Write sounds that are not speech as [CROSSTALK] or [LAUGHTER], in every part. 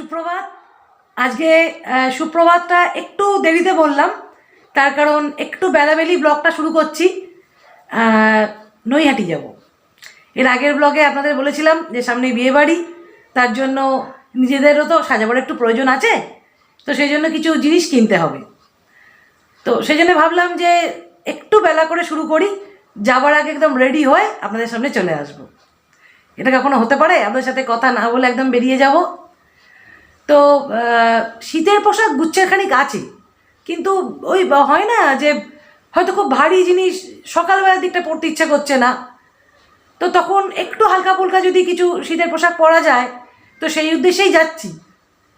সুপ্রভাত। আজকে সুপ্রভাতটা একটু দেরিতে বললাম, তার কারণ একটু বেলাবেলি ব্লগটা শুরু করছি নৈহাটি যাব। এর আগের ব্লগে আপনাদের বলেছিলাম যে সামনে বিয়ে বাড়ি, তার জন্য নিজেদেরও তো সাজাবার একটু প্রয়োজন আছে, তো সেই জন্য কিছু জিনিস কিনতে হবে। তো সেই জন্য ভাবলাম যে একটু বেলা করে শুরু করি, যাবার আগে একদম রেডি হয়ে আপনাদের সামনে চলে আসব। এটা কখনো হতে পারে? আপনাদের সাথে কথা না বলে একদম বেরিয়ে যাব। তো শীতের পোশাক গুচ্ছের খানিক আছে। কিন্তু ওই হয় না যে হয়তো খুব ভারী জিনিস সকালবেলার দিকটা পরতে ইচ্ছে করছে না। তো তখন একটু হালকা ফুলকা যদি কিছু শীতের পোশাক পরা যায়, তো সেই উদ্দেশ্যেই যাচ্ছি।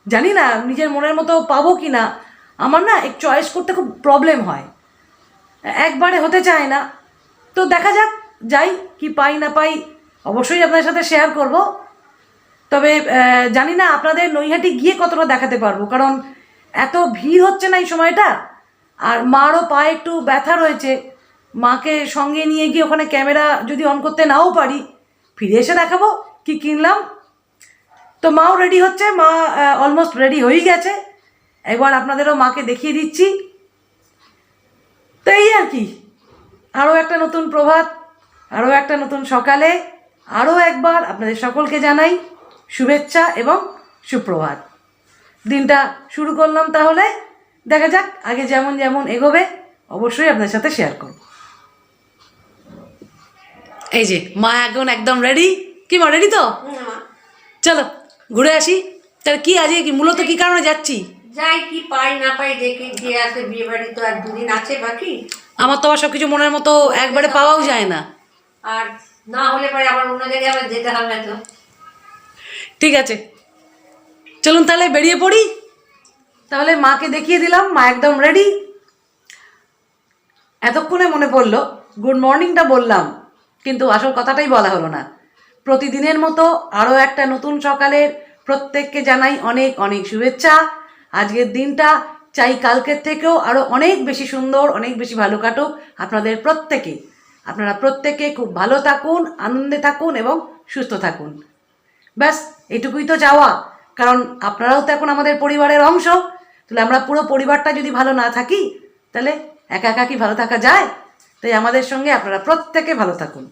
জানি না নিজের মনের মতো পাবো কি না আমার না এক চয়েস করতে খুব প্রবলেম হয়। একবারে হতে চায় না। তো দেখা যাক, যাই কি পাই না পাই, অবশ্যই আপনার সাথে শেয়ার করব। তবে জানি না আপনাদের নৈহাটি গিয়ে কতটা দেখাতে পারব, কারণ এত ভিড় হচ্ছে না এই সময়টা। আর মারও পায়ে একটু ব্যথা রয়েছে। মাকে সঙ্গে নিয়ে গিয়ে ওখানে ক্যামেরা যদি অন করতে নাও পারি, ফিরে এসে দেখাবো কি কিনলাম। তো মাও রেডি হচ্ছে, মা অলমোস্ট রেডি হয়েই গেছে। একবার আপনাদেরও মাকে দেখিয়ে দিচ্ছি। তো এই আর কি, আরও একটা নতুন প্রভাত, আরও একটা নতুন সকালে, আরও একবার আপনাদের সকলকে জানাই শুভেচ্ছা এবং সুপ্রভাত। দিনটা শুরু করলাম তাহলে দেখা যাক আগে যেমন যেমন এগোবে অবশ্যই আপনার সাথে শেয়ার করব। এই যে মা এখন একদম রেডি কি মা রেডি তো? চলো ঘুরে আসি। তাহলে কি আজকে কি মূলত কি কারণে যাচ্ছি? যাই কি পাই না পাই দেখে গিয়ে আসে বিয়ে বাড়ি তো আর দুদিন আছে বাকি। আমার তো আবার সব কিছু মনের মতো একবারে পাওয়াও যায় না। আর না হলে পরে আবার অন্য জায়গায় আবার যেতে হবে তো। ঠিক আছে। চলুন তাহলে বেরিয়ে পড়ি। তাহলে মাকে দেখিয়ে দিলাম, মা একদম রেডি এতক্ষণে মনে পড়ল গুড মর্নিংটা বললাম, কিন্তু আসল কথাটাই বলা হলো না। প্রতিদিনের মতো আরও একটা নতুন সকালের প্রত্যেককে জানাই অনেক অনেক শুভেচ্ছা। আজকের দিনটা চাই কালকের থেকেও আরও অনেক বেশি সুন্দর, অনেক বেশি ভালো কাটুক আপনাদের প্রত্যেকে। আপনারা প্রত্যেকে খুব ভালো থাকুন, আনন্দে থাকুন এবং সুস্থ থাকুন। ব্যাস এটুকুই তো যাওয়া। কারণ আপনারাও তো এখন আমাদের পরিবারের অংশ। তাহলে আমরা পুরো পরিবারটা যদি ভালো না থাকি, তাহলে একা একা কি ভালো থাকা যায়? তাই আমাদের সঙ্গে আপনারা প্রত্যেকে ভালো থাকুন।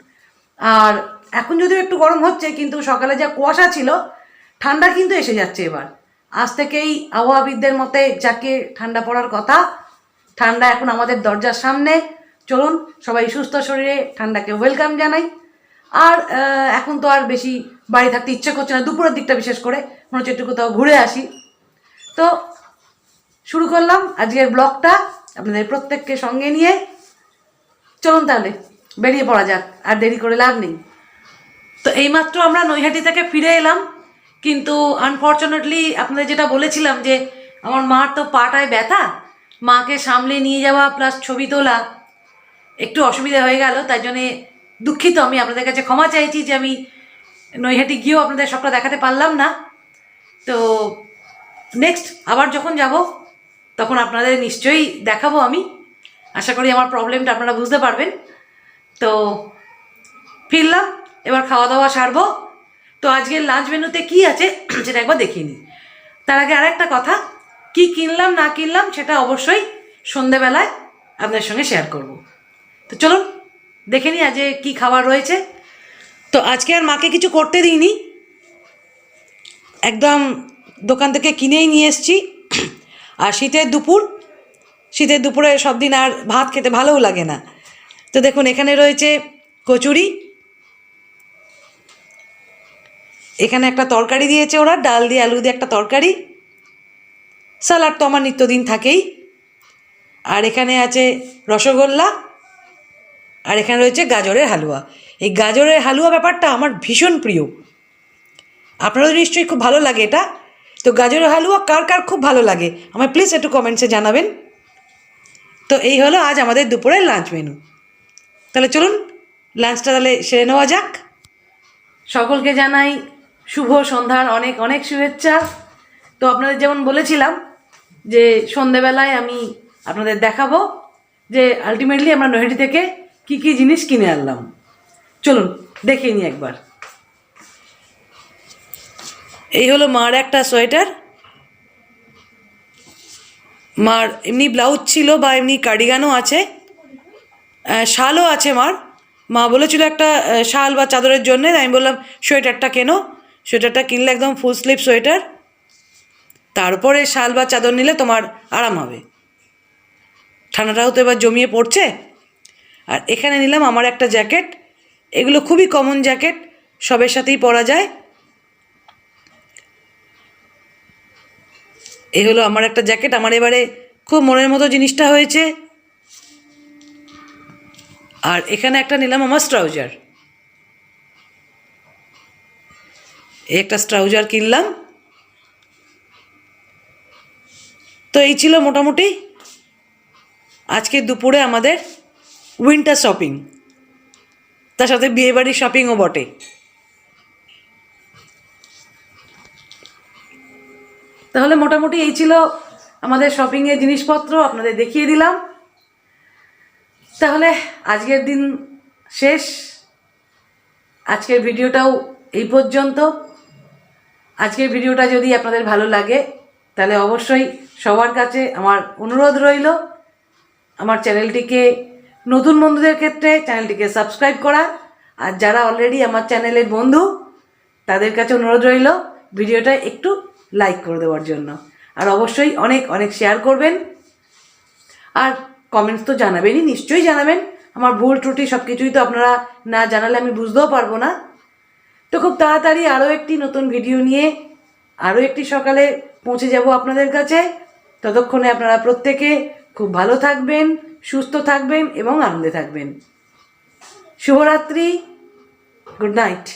আর এখন যদিও একটু গরম হচ্ছে, কিন্তু সকালে যা কুয়াশা ছিল, ঠান্ডা কিন্তু এসে যাচ্ছে এবার। আজ থেকেই আবহাওয়াবিদদের মতে যাকে ঠান্ডা পড়ার কথা, ঠান্ডা এখন আমাদের দরজার সামনে। চলুন, সবাই সুস্থ শরীরে ঠান্ডাকে ওয়েলকাম জানাই। আর এখন তো আর বেশি বাড়ি থাকতে ইচ্ছে করছে না। দুপুরের দিকটা বিশেষ করে। মনে হচ্ছে একটু কোথাও ঘুরে আসি। তো শুরু করলাম আজকের ব্লগটা আপনাদের প্রত্যেককে সঙ্গে নিয়ে। চলুন তাহলে, বেরিয়ে পড়া যাক, আর দেরি করে লাভ নেই। তো এইমাত্র আমরা নৈহাটি থেকে ফিরে এলাম। কিন্তু আনফর্চুনেটলি আপনাদের যেটা বলেছিলাম যে, আমার মার তো পাটায় ব্যথা, মাকে সামলে নিয়ে যাওয়া প্লাস ছবি তোলা একটু অসুবিধা হয়ে গেল, তাই জন্যে দুঃখিত, আমি আপনাদের কাছে ক্ষমা চাইছি যে আমি নৈহাটি গিয়েও আপনাদের সবটা দেখাতে পারলাম না। তো নেক্সট আবার যখন যাব, তখন আপনাদের নিশ্চয়ই দেখাবো আমি। আশা করি আমার প্রবলেমটা আপনারা বুঝতে পারবেন। তো ফিরলাম, এবার খাওয়া দাওয়া সারবো। তো আজকের লাঞ্চ মেনুতে কি আছে, [CLEARS THROAT] সেটা একবার দেখিয়ে নিই। তার আগে আর একটা কথা, কি কিনলাম, না কিনলাম, সেটা অবশ্যই সন্ধেবেলায় আপনাদের সঙ্গে শেয়ার করব। তো চলুন দেখে নিই আজকে কী খাবার রয়েছে। তো আজকে আর মাকে কিছু করতে দিইনি। একদম দোকান থেকে কিনেই নিয়ে এসেছি। আর শীতের দুপুর, শীতের দুপুরে সব দিন আর ভাত খেতে ভালোও লাগে না। তো দেখুন, এখানে রয়েছে কচুরি। এখানে একটা তরকারি দিয়েছে ওরা, ডাল দিয়ে আলু দিয়ে একটা তরকারি। স্যালাড তো আমার নিত্যদিন থাকেই। আর এখানে আছে রসগোল্লা। আর এখানে রয়েছে গাজরের হালুয়া। এই গাজরের হালুয়া ব্যাপারটা আমার ভীষণ প্রিয়। আপনারও নিশ্চয়ই খুব ভালো লাগে এটা। তো গাজরের হালুয়া কার কার খুব ভালো লাগে? আমায় প্লিজ একটু কমেন্টসে জানাবেন। তো এই হলো আজ আমাদের দুপুরের লাঞ্চ মেনু তাহলে চলুন লাঞ্চটা তাহলে সেরে নেওয়া যাক। সকলকে জানাই শুভ সন্ধ্যার অনেক অনেক শুভেচ্ছা। তো আপনাদের যেমন বলেছিলাম যে সন্ধেবেলায় আমি আপনাদের দেখাবো যে আলটিমেটলি আমরা নৈহাটি থেকে কি কি জিনিস কিনে আনলাম? চলুন দেখিয়ে নিই একবার। এই হলো মার একটা সোয়েটার। মার এমনি ব্লাউজ ছিল বা এমনি কার্ডিগানও আছে। শালও আছে মার। মা বলেছিল একটা শাল বা চাদরের জন্য আমি বললাম, সোয়েটারটা কেনো? সোয়েটারটা কিনলে একদম ফুল স্লিভ সোয়েটার। তারপরে শাল বা চাদর নিলে তোমার আরাম হবে। ঠান্ডাটাও তো এবার জমিয়ে পড়ছে। আর এখানে নিলাম আমার একটা জ্যাকেট। এগুলো খুবই কমন জ্যাকেট, সবের সাথেই পরা যায়। এ হলো আমার একটা জ্যাকেট, আমার এবারে খুব মনের মতো জিনিসটা হয়েছে। আর এখানে একটা নিলাম আমার স্ট্রাউজার একটা স্ট্রাউজার কিনলাম। তো এই ছিল মোটামুটি। আজকে দুপুরে আমাদের উইন্টার শপিং। তার সাথে বিয়েবাড়ির শপিংও বটে। তাহলে মোটামুটি এই ছিল আমাদের শপিংয়ের জিনিসপত্র, আপনাদের দেখিয়ে দিলাম। তাহলে আজকের দিন শেষ। আজকের ভিডিওটাও এই পর্যন্ত। আজকের ভিডিওটা যদি আপনাদের ভালো লাগে, তাহলে অবশ্যই সবার কাছে আমার অনুরোধ রইল। আমার চ্যানেলটিকে নতুন বন্ধুদের ক্ষেত্রে চ্যানেলটিকে সাবস্ক্রাইব করা। আর যারা অলরেডি আমার চ্যানেলের বন্ধু, তাদের কাছে অনুরোধ রইল ভিডিওটা একটু লাইক করে দেওয়ার জন্য। আর অবশ্যই অনেক অনেক শেয়ার করবেন। আর কমেন্টস তো জানাবেনই, নিশ্চয়ই জানাবেন। আমার ভুল ত্রুটি সব কিছুই তো আপনারা না জানালে আমি বুঝতেও পারব না। তো খুব তাড়াতাড়ি আরও একটি নতুন ভিডিও নিয়ে আরও একটি সকালে পৌঁছে যাব আপনাদের কাছে। ততক্ষণে আপনারা প্রত্যেকে খুব ভালো থাকবেন সুস্থ থাকবেন এবং আনন্দে থাকবেন। শুভরাত্রি গুড নাইট।